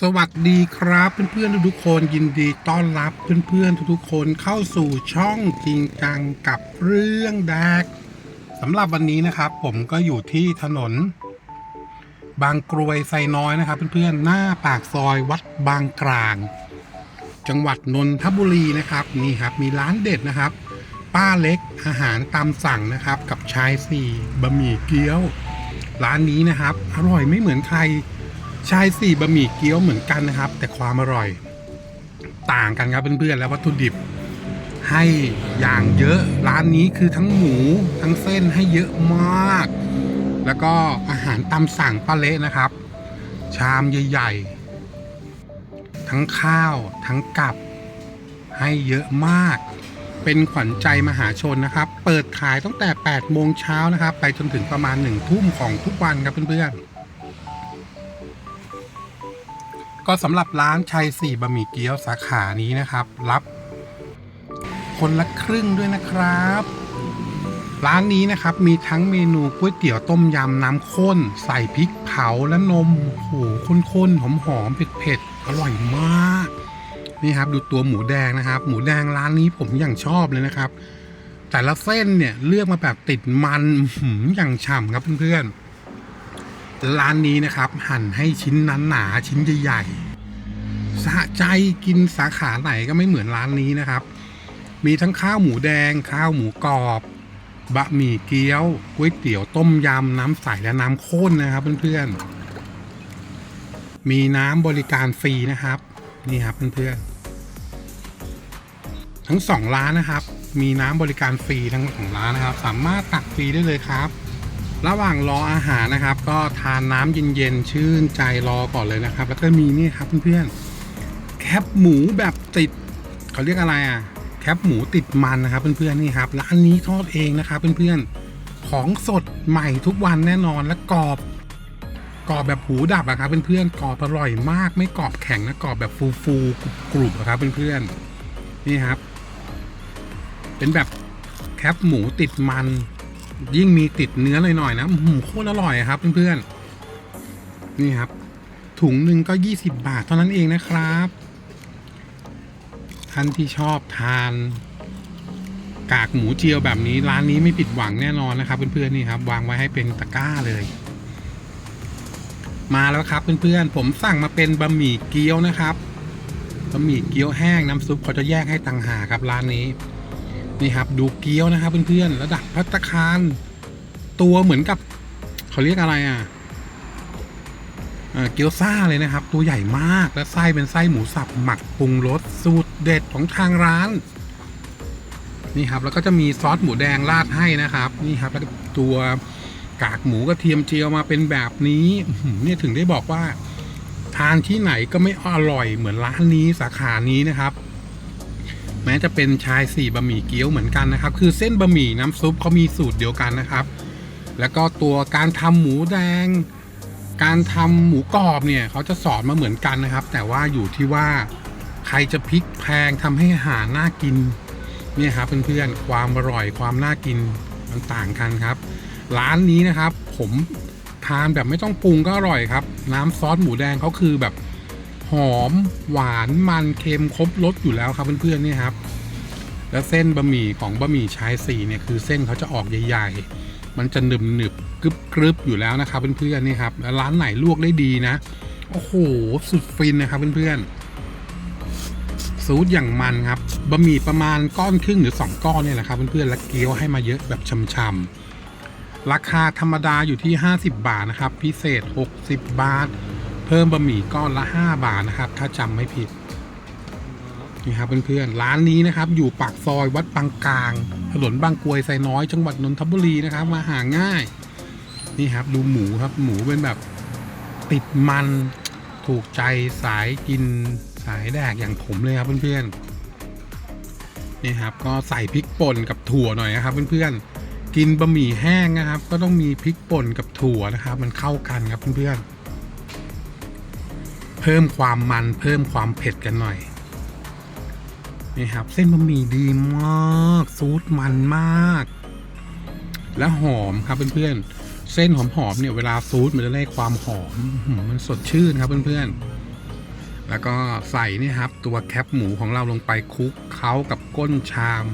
สวัสดีครับเพื่อนๆทุกๆคนยินดีต้อนรับเพื่อนๆทุกๆคนเข้าสู่ช่องจริงจังกับเรื่องแดกสำหรับวันนี้นะครับ ผมก็อยู่ที่ถนน บางกรวยไซน้อยนะครับ เพื่อนๆหน้าปากซอยวัดบางกลาง จังหวัดนนทบุรีนะครับนี่ครับมีร้านเด็ดนะครับ ป้าเล็กอาหารตามสั่งนะครับ กับชายสี่บะหมี่เกี๊ยว ร้านนี้นะครับ อร่อยไม่เหมือนใคร ชายสี่บะหมี่เกี๊ยวเหมือนกันนะครับ แต่ความอร่อยต่างกันครับเพื่อนๆแล้ววัตถุดิบ ให้อย่างเยอะร้านนี้คือทั้งหมูทั้งเส้นให้เยอะมาก แล้วก็อาหารตามสั่งป้าเละนะครับ ชามใหญ่ๆ ทั้งข้าวทั้งกับให้เยอะมาก เป็นขวัญใจมหาชนนะครับ เปิดขายตั้งแต่ 8 โมงเช้านะครับ ไปจนถึงประมาณ 1 ทุ่มของทุกวันครับเพื่อนๆ ก็สำหรับร้านชัยสี่บะหมี่เกี๊ยวสาขานี้นะครับ รับ คนละครึ่งด้วยนะครับ ร้านนี้นะครับมีทั้งเมนูก๋วยเตี๋ยวต้มยำน้ำข้น ใส่พริกเผาและนมโอ้โหข้นๆหอมๆเผ็ดๆอร่อยมาก นี่ครับดูตัวหมูแดงนะครับ หมูแดงร้านนี้ผมอย่างชอบเลยนะครับ แต่ละเส้นเนี่ยเลือกมาแบบติดมันอื้อหืออย่างฉ่ำครับเพื่อนๆ ร้านนี้นะครับ หั่นให้ชิ้นนั้นหนาชิ้นใหญ่ๆสะใจกินสาขาไหนก็ไม่เหมือนร้านนี้นะครับ มีทั้งข้าวหมูแดง ข้าวหมูกรอบบะหมี่เกี๊ยวก๋วยเตี๋ยวต้มยำน้ำใสและน้ำข้นนะครับเพื่อนๆ มีน้ำบริการฟรีนะครับ นี่ครับเพื่อนๆ ทั้งสองร้านนะครับ มีน้ำบริการฟรีทั้งสองร้านนะครับ สามารถตักฟรีได้เลยครับ ระหว่างรออาหารนะครับ ก็ทานน้ำเย็นๆชื่นใจรอก่อนเลยนะครับ แล้วก็มีนี่ครับเพื่อนๆแคบหมูแบบติดเขาเรียกอะไรอะแคบหมูติดมันนะครับเพื่อนๆนี่ครับร้านนี้ทอดเองนะครับเพื่อนๆของสดใหม่ทุกวันแน่นอนและกรอบกรอบแบบหูดับอะครับเพื่อนๆกรอบอร่อยมาก ไม่กรอบแข็งนะกรอบแบบฟูๆกรุบๆอะครับเพื่อนๆนี่ครับ เป็นแบบแคบหมูติดมัน ยิ่งมีติดเนื้อหน่อยๆนะหือโคตรอร่อยครับเพื่อนๆนี่ครับ ถุงหนึ่งก็ 20 บาทเท่านั้นเองนะครับท่านที่ชอบทาน กากหมูเจียวแบบนี้ร้านนี้ไม่ผิดหวังแน่นอนนะครับ เพื่อนๆนี่ครับ วางไว้ให้เป็นตะกร้าเลย มาแล้วครับเพื่อนๆผมสั่งมาเป็นบะหมี่เกี๊ยวนะครับบะหมี่เกี๊ยวแห้งน้ำซุปเขาจะแยกให้ต่างหากครับร้านนี้ นี่ครับดูเกี๊ยวนะครับเพื่อนๆระดับพัตตาคารตัวเหมือนกับเขาเรียกอะไรอะเกี๊ยวซ่าเลยนะครับ ตัวใหญ่มากและไส้เป็นไส้หมูสับหมักปรุงรสสูตรเด็ดของทางร้าน นี่ครับแล้วก็จะมีซอสหมูแดงราดให้นะครับ นี่ครับแล้วก็ตัวกากหมูกระเทียมเจียวมาเป็นแบบนี้เนี่ยถึงได้บอกว่า ทานที่ไหนก็ไม่อร่อยเหมือนร้านนี้สาขานี้นะครับ แม้จะเป็นชายสี่บะหมี่เกี๊ยวเหมือนกันนะครับ คือเส้นบะหมี่น้ำซุปเขามีสูตรเดียวกันนะครับ แล้วก็ตัวการทำหมูแดง การทำหมูกรอบเนี่ยเขาจะสอนมาเหมือนกันนะครับ แต่ว่าอยู่ที่ว่าใครจะพลิกแพงทำให้อาหารน่ากินเนี่ยครับเพื่อนๆความอร่อยความน่ากินมันต่างกันครับ ร้านนี้นะครับ ผมทานแบบไม่ต้องปรุงก็อร่อยครับ น้ำซอสหมูแดงเขาคือแบบ หอมหวานมันเค็มครบรสอยู่แล้วครับเพื่อนๆนี่ครับแล้วเส้นบะหมี่ของบะหมี่ชายสี่เนี่ยคือเส้นเขาจะออกใหญ่ ๆ มันจะหนึบหนึบๆกรึบกรึบๆอยู่แล้วนะครับเพื่อนๆนี่ครับแล้วร้านไหนลวกได้ดีนะโอ้โหสุดฟินนะครับเพื่อนๆซูดอย่างมันครับบะหมี่ประมาณก้อนครึ่งหรือ 2 ก้อนเนี่ยแหละครับเพื่อนๆและเกี๊ยวให้มาเยอะแบบช่ำๆราคาธรรมดาอยู่ที่ 50 บาทนะครับ พิเศษ 60 บาท พิ่มบะหมี่ก้อนละ 5 บาทนะครับ ถ้าจำไม่ผิดนี่ครับเพื่อนๆร้านนี้นะครับ อยู่ปากซอยวัดบางกลาง ถนนบางกรวยไซน้อยจังหวัดนนทบุรีนะครับ มาหาง่าย นี่ครับดูหมูครับหมูเป็นแบบติดมันถูกใจสายกินสายแดกอย่างผมเลยครับเพื่อนๆนี่ครับก็ใส่พริกป่นกับถั่วหน่อยนะครับเพื่อนๆกินบะหมี่แห้งนะครับ ก็ต้องมีพริกป่นกับถั่วนะครับ มันเข้ากันครับเพื่อนๆ เพิ่มความมันเพิ่มความเผ็ดกันหน่อยนี่ครับ เส้นบะหมี่ดีมากซูดมันมาก และหอมครับเพื่อนๆเส้นหอมๆเนี่ยเวลาซูดมันจะได้ความหอมมันสดชื่นครับเพื่อนแล้วก็ใส่นี่ครับ ตัวแคปหมูของเราลงไปคลุกเคล้ากับก้นชาม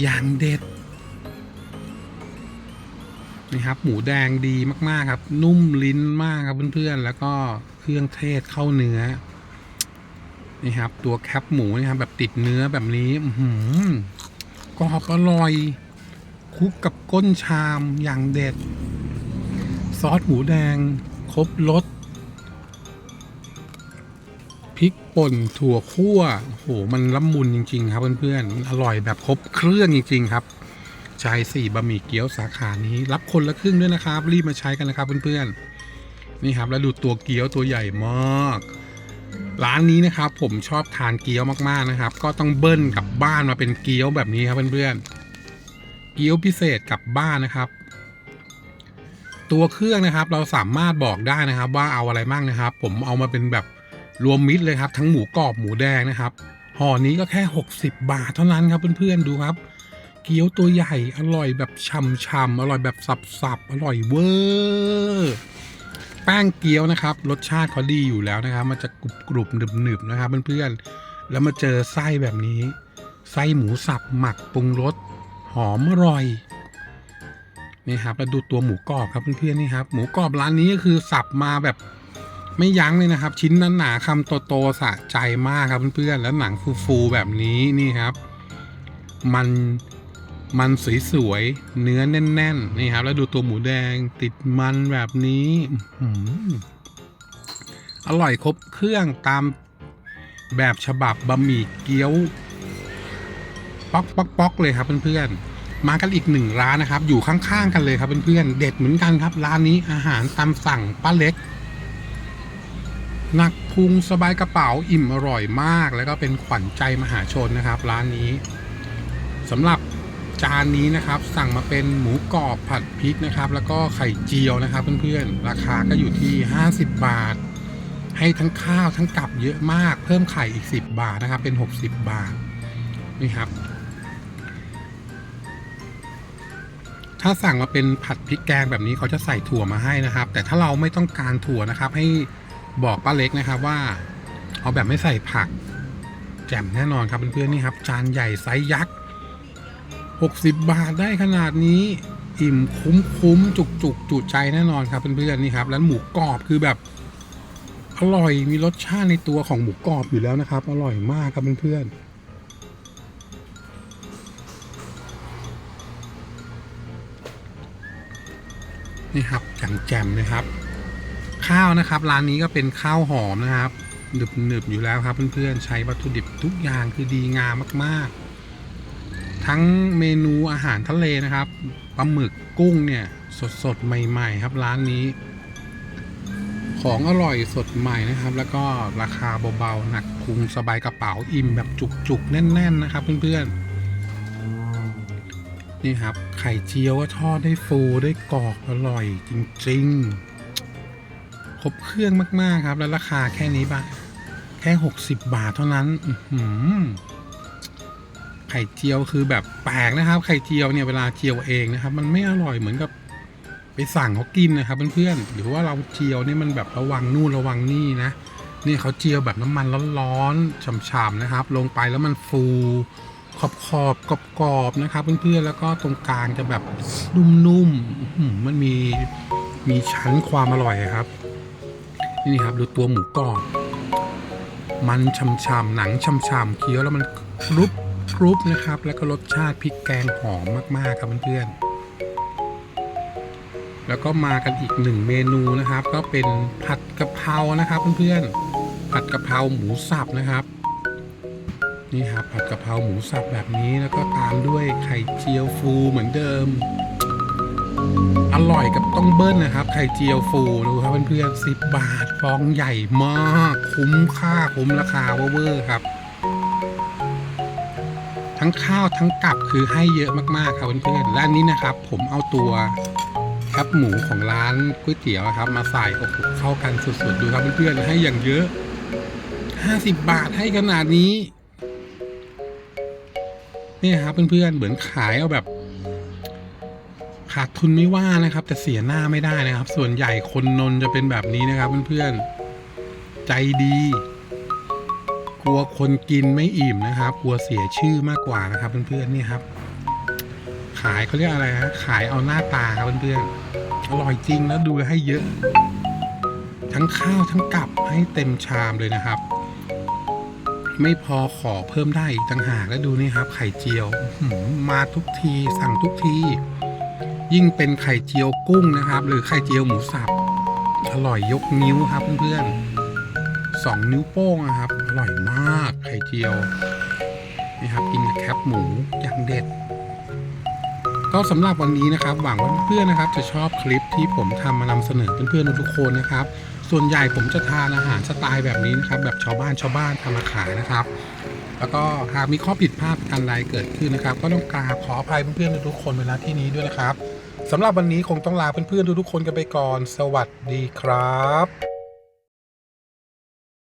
อย่างเด็ด นี่ครับ หมูแดงดีมากๆครับ นุ่มลิ้นมากครับเพื่อนๆ แล้วก็เครื่องเทศเข้าเนื้อ นี่ครับ ตัวแคปหมูนี่ครับแบบติดเนื้อแบบนี้หือกรอบอร่อยคลุกกับก้นชามอย่างเด็ด ซอสหมูแดง ครบรสพริกป่นถั่วคั่วโอ้โหมันละมุนจริง ๆ ครับเพื่อนๆอร่อยแบบครบเครื่องจริง ๆ ครับ ชายสี่บะหมี่เกี๊ยวสาขานี้ รับคนละครึ่งด้วยนะครับ รีบมาใช้กันนะครับเพื่อนๆนี่ครับแล้วดูตัวเกี๊ยวตัวใหญ่มากร้านนี้นะครับผมชอบทานเกี๊ยวมากๆนะครับ ก็ต้องเบิ้ลกลับบ้านมาเป็นเกี๊ยวแบบนี้ครับเพื่อนๆเกี๊ยวพิเศษกลับบ้านนะครับ ตัวเครื่องนะครับเราสามารถบอกได้นะครับ ว่าเอาอะไรบ้างนะครับ ผมเอามาเป็นแบบรวมมิตรเลยครับ ทั้งหมูกรอบหมูแดงนะครับห่อนี้ก็แค่ 60 บาทเท่านั้นครับเพื่อนๆดูครับ กี๊ยวตัวใหญ่ อร่อยแบบช่ำๆอร่อยแบบสับๆอร่อยเวอร์แป้งเกี๊ยวนะครับ รสชาติเขาดีอยู่แล้วนะครับ มันจะกรุบกรุบๆหนึบๆนะครับเพื่อนๆแล้วมาเจอไส้แบบนี้ ไส้หมูสับหมักปรุงรสหอมอร่อยนี่ครับแล้วดูตัวหมูกรอบครับเพื่อนๆนี่ครับ หมูกรอบร้านนี้ก็คือสับมาแบบไม่ยั้งเลยนะครับ ชิ้นนั้นหนาคำโตๆสะใจมากครับเพื่อนๆแล้วหนังฟูๆแบบนี้นี่ครับ มัน มันสวยๆ เนื้อแน่นๆ นี่ครับ แล้วดูตัวหมูแดงติดมันแบบนี้อื้อหืออร่อยครบเครื่องตามแบบฉบับบะหมี่เกี๊ยว ป๊อกป๊อกป๊อกเลยครับเพื่อนๆ มากันอีกหนึ่งร้านนะครับ อยู่ข้างๆกันเลยครับเพื่อนๆ เด็ดเหมือนกันครับ ร้านนี้อาหารตามสั่งป้าเล็กหนักพุงสบายกระเป๋าอิ่มอร่อยมาก แล้วก็เป็นขวัญใจมหาชนนะครับ ร้านนี้สำหรับ จานนี้นะครับ สั่งมาเป็นหมูกรอบผัดพริกนะครับ แล้วก็ไข่เจียวนะครับเพื่อนๆ ราคาก็อยู่ที่ 50 บาท ให้ทั้งข้าวทั้งกับเยอะมาก เพิ่มไข่อีก 10 บาทนะครับ เป็น 60 บาทนี่ครับ ถ้าสั่งมาเป็นผัดพริกแกงแบบนี้เขาจะใส่ถั่วมาให้นะครับ แต่ถ้าเราไม่ต้องการถั่วนะครับ ให้บอกป้าเล็กนะครับว่า เอาแบบไม่ใส่ผัก แจ่มแน่นอนครับเพื่อนๆนี่ครับ จานใหญ่ไซส์ยักษ์ 60 บาทได้ขนาดนี้อิ่มคุ้มคุ้มจุกจุกจุใจแน่นอนครับเพื่อนๆนี่ครับแล้วหมูกรอบคือแบบอร่อยมีรสชาติในตัวของหมูกรอบอยู่แล้วนะครับ อร่อยมากครับเพื่อนๆนี่ครับแจ่มๆเลยครับ ข้าวนะครับร้านนี้ก็เป็นข้าวหอมนะครับหนึบๆอยู่แล้วครับเพื่อนๆใช้วัตถุดิบทุกอย่างคือดีงามมากๆ ทั้งเมนูอาหารทะเลนะครับปลาหมึกกุ้งเนี่ยสดๆใหม่ ๆ ครับร้านนี้ ของอร่อยสดใหม่นะครับ แล้วก็ราคาเบาๆหนักพุงสบายกระเป๋าอิ่มแบบจุกๆ แน่น ๆ นะครับ เพื่อนๆนี่ครับ ไข่เจียวก็ทอดได้ฟูได้กรอบอร่อยจริงๆครบเครื่องมากๆครับ แล้วราคาแค่นี้บาแค่ 60 บาทเท่านั้น อื ไข่เจียวคือแบบแปลกนะครับ ไข่เจียวเนี่ยเวลาเจียวเองนะครับ มันไม่อร่อยเหมือนกับไปสั่งเขากินนะครับเพื่อนๆหรือว่าเราเจียวเนี่ยมันแบบระวังนู่นระวังนี่นะนี่เขาเจียวแบบน้ำมันร้อนๆฉ่ำๆนะครับ ลงไปแล้วมันฟูขอบขอบกรอบกรอบๆนะครับเพื่อนๆแล้วก็ตรงกลางจะแบบนุ่มๆมันมีมีชั้นความอร่อยครับ นี่ครับดูตัวหมูกรอบมันช่ำๆหนังช่ำๆเคี้ยวแล้วมันกรุบ รุบนะครับ แล้วก็รสชาติพริกแกงหอมมาก ๆ ครับเพื่อนๆแล้วก็มากันอีกหนึ่งเมนูนะครับ ก็เป็นผัดกะเพรานะครับเพื่อนๆผัดกะเพราหมูสับนะครับ นี่ครับผัดกะเพราหมูสับแบบนี้แล้วก็ตามด้วยไข่เจียวฟูเหมือนเดิม อร่อยกับต้องเบิ้ลนะครับ ไข่เจียวฟูดูครับเพื่อนๆสิบบาทฟองใหญ่มาก คุ้มค่าคุ้มราคาเวอร์ครับ ทั้งข้าวทั้งกับคือให้เยอะมากๆครับเพื่อนๆและนนี้นะครับ ผมเอาตัวแคบหมูของร้านก๋วยเตี๋ยวครับ มาใส่โอ้โหเข้ากันสุดๆดูครับเพื่อนๆให้อย่างเยอะ 50 บาทให้ขนาดนี้เนี่ยครับเพื่อนๆเหมือนขายเอาแบบ ขาดทุนไม่ว่านะครับ แต่เสียหน้าไม่ได้นะครับ ส่วนใหญ่คนนนจะเป็นแบบนี้นะครับเพื่อนๆใจดี กลัวคนกินไม่อิ่มนะครับ กลัวเสียชื่อมากกว่านะครับ เพื่อนๆนี่ครับ ขายเขาเรียกอะไรฮะขายเอาหน้าตาครับเพื่อนๆอร่อยจริงแล้วดูให้เยอะ ทั้งข้าวทั้งกับให้เต็มชามเลยนะครับ ไม่พอขอเพิ่มได้อีกต่างหากแล้วดูนี่ครับ ไข่เจียวมาทุกทีสั่งทุกทียิ่งเป็นไข่เจียวกุ้งนะครับ หรือไข่เจียวหมูสับอร่อยยกนิ้วครับเพื่อนๆสองนิ้วโป้งนะครับ ร่อยมากไข่เจียวนี่ครับกินกับแคบหมูอย่างเด็ด ก็สำหรับวันนี้นะครับ หวังว่าเพื่อนๆนะครับ จะชอบคลิปที่ผมทำมานำเสนอเพื่อนๆทุกคนนะครับ ส่วนใหญ่ผมจะทานอาหารสไตล์แบบนี้นะครับ แบบชาวบ้านชาวบ้านทำมาขายนะครับ แล้วก็หากมีข้อผิดพลาดการใดเกิดขึ้นนะครับ ก็ต้องกราบขออภัยเพื่อนๆทุกคนเวลาที่นี้ด้วยนะครับสำหรับวันนี้คงต้องลาเพื่อนๆทุกๆคนกันไปก่อน สวัสดีครับ